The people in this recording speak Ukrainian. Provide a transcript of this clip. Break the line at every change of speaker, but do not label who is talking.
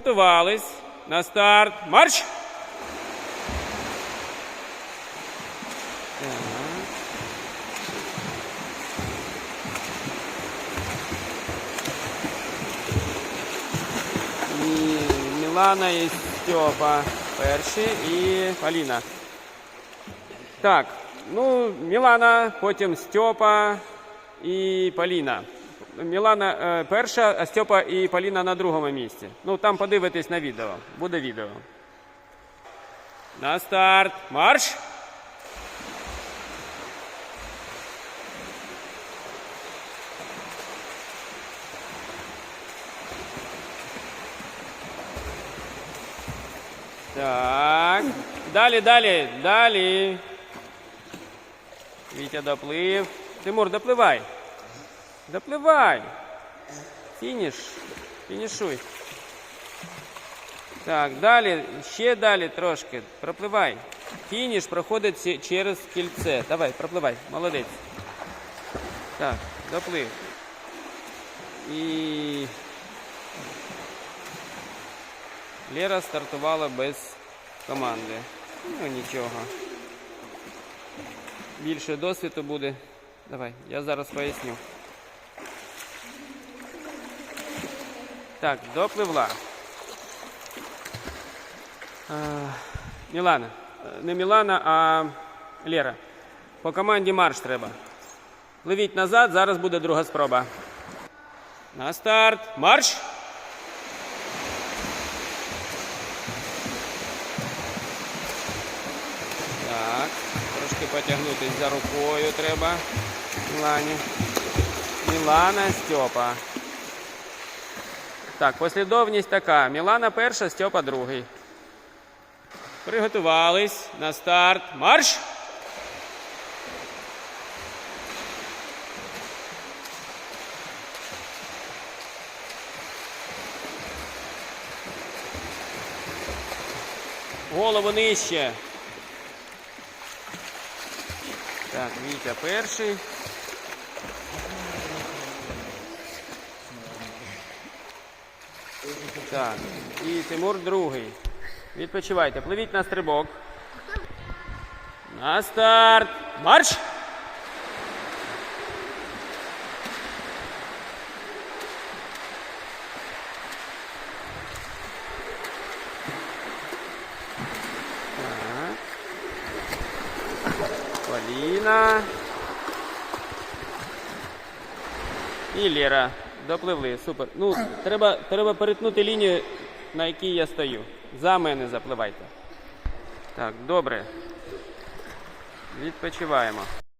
Приготувались. На старт. Марш! Так. І Мілана і Степа перші і Поліна. Так, ну, Мілана, потім Степа і Поліна. Мілана е, перша, а Степа і Поліна на другому місці. Ну, там подивитись на відео. Буде відео. На старт. Марш! Так. Далі, далі, далі. Вітя доплив. Тимур, допливай. Допливай. Фініш. Фінішуй. Так, далі, ще далі трошки. Пропливай. Фініш проходить через кільце. Давай, пропливай. Молодець. Так, доплив. І Лера стартувала без команди. Ну нічого. Більше досвіду буде. Давай, я зараз поясню. Так, допливла. А, Мілана. Е, Не Мілана, а Лера. По команді марш треба. Пливіть назад, зараз буде друга спроба. На старт. Марш! Так, трошки потягнутися за рукою треба. Мілані. Мілана, Степа. Так, послідовність така. Мілана перша, Степа другий. Приготувались на старт. Марш! Голову нижче. Так, Вітя перший. Так, і Тимур другий. Відпочивайте, пливіть на стрибок. На старт. Марш! Так. Поліна. І Лера. Допливли. Супер. Ну, треба, треба перетнути лінію, на якій я стою. За мене запливайте. Так, добре. Відпочиваємо.